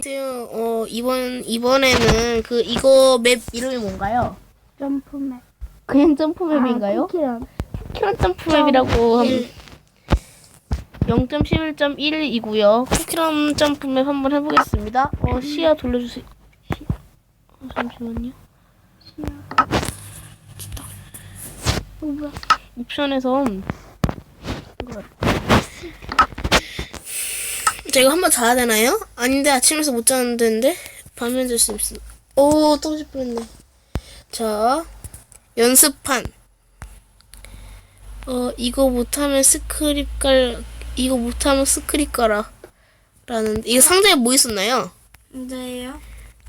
아무튼 어 이번 이번에는 그 이거 맵 이름이 뭔가요? 점프맵. 그냥 점프 맵인가요? 아, 쿠키런. 쿠키런 점프 맵이라고 함 0.11.1이고요. 쿠키런 점프 맵 한번 해보겠습니다. 어 시야 돌려주세요. 시... 어, 잠시만요. 어, 뭐야? 옵션에서 자 이거 한 번 자야 되나요? 아닌데 아침에서 못 자는데 밤에 잘 수 있어. 오 떨어질 뻔했네. 자 연습판. 어 이거 못하면 스크립 깔 이거 못하면 스크립 깔아. 라는 이거 상자에 뭐 있었나요? 근데요?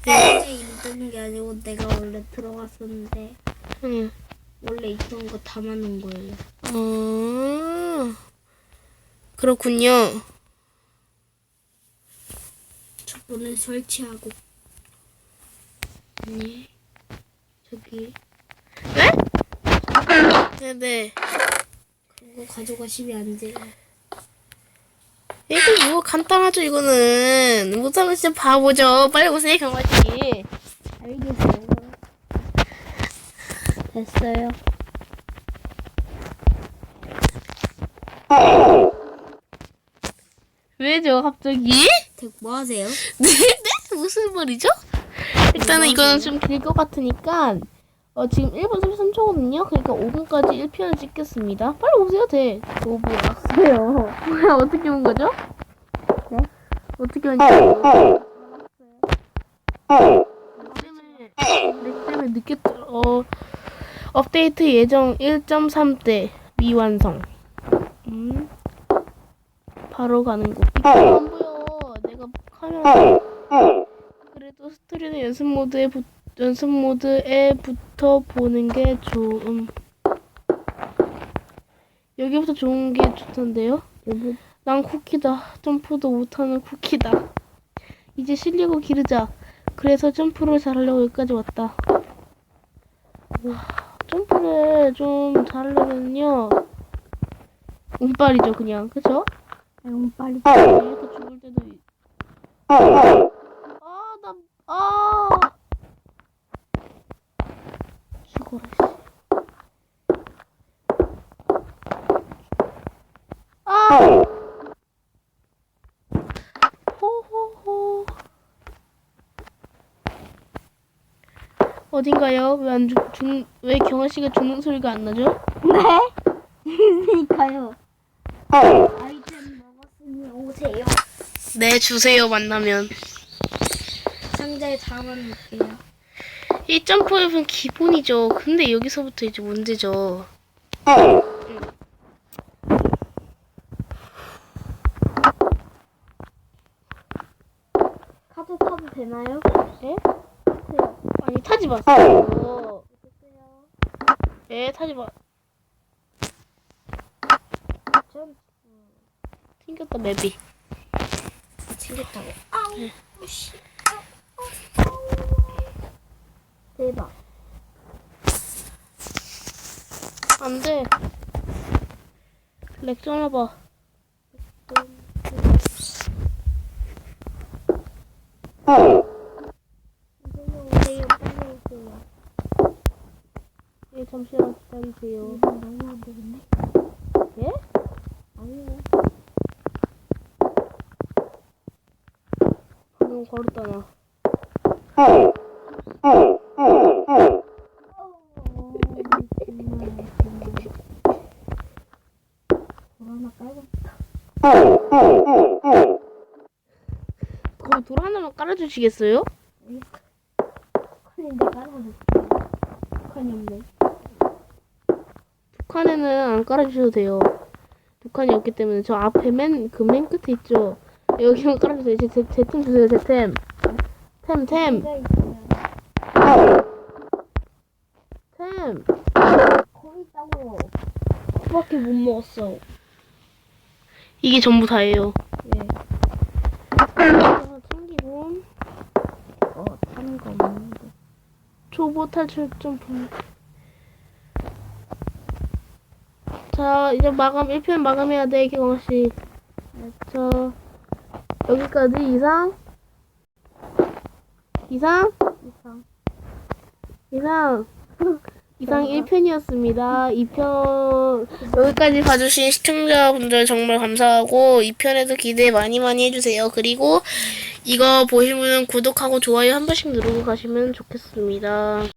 현재 있던 게 아니고 내가 원래 들어갔었는데 응. 원래 있던 거 담아놓은 거예요. 어 그렇군요. 저번에 설치하고 아니. 저기 네네. 그거 가져가시면 안 돼요. 이거 뭐 간단하죠 이거는 못하면 진짜 바보죠 빨리 오세요 강아지 알겠어요. 됐어요. 왜죠 갑자기? 뭐 하세요? 네? 네? 무슨 말이죠? 일단은 이거는 좀 길 것 같으니까 어, 지금 1분 33초거든요 그러니까 5분까지 1편을 찍겠습니다 빨리 오세요 돼 5분 왔어요. 뭐야 어떻게 온 거죠? 네? 어떻게 온지 렉 때문에 렉 때문에 늦게 떠- 어 업데이트 예정 1.3대 미완성 음 바로 가는 곳 내가 카메라 그래도 스토리는 연습 모드에 붙 연습 모드에 붙어 보는 게 좋음 여기부터 좋은 게 좋던데요 난 쿠키다. 점프도 못하는 쿠키다. 이제 실력을 기르자. 그래서 점프를 잘하려고 여기까지 왔다. 와, 점프를 좀 잘하려면요. 운빨이죠, 그냥. 그쵸? 이렇게 죽을 때도. 있- 아, 나, 아! 죽어라, 씨. 아! 호호호. 어딘가요? 왜 안 죽, 죽, 왜 경아 씨가 죽는 소리가 안 나죠? 네? 그러니까요. 아이템 먹었으니 오세요. 네, 주세요, 만나면. 상자에 담아놓을게요. 이 점프맵은 기본이죠. 근데 여기서부터 이제 문제죠. 카드 타도 되나요? 네? 아니, 타지 마세요. 네, 타지 마. 전 튕겼다, 맵이. 챙겼다고. 아우, 씨. 아우, 아우. 대박. 안 돼. 렉 오세요. 예, 잠시만 기다리세요. 너무 안 되겠네. 예? 아니요. 방금 걸었다, 나. 하나 깔고 거기 돌 하나만 깔아주시겠어요? 없네. 두 칸에는 안 깔아주셔도 돼요. 두 칸이 없기 때문에 저 앞에 맨, 그 맨 끝에 있죠? 여기만 깔아주세요. 제, 제, 제템 주세요, 제 템. 템, 템. 템. 거기 있다고요. 그밖에 못 먹었어. 이게 전부 다예요. 예. 하나 챙기고, 어, 타는 거 없는데. 초보 탈출 점프. 자, 이제 마감, 1편 마감해야 돼, 경호씨. 자, 여기까지 이상. 이상 이상. 이상 이상 1편이었습니다. 2편 여기까지 봐주신 시청자분들 정말 감사하고 2편에도 기대 많이 많이 해주세요. 그리고 이거 보신 분은 구독하고 좋아요 한 번씩 누르고 가시면 좋겠습니다.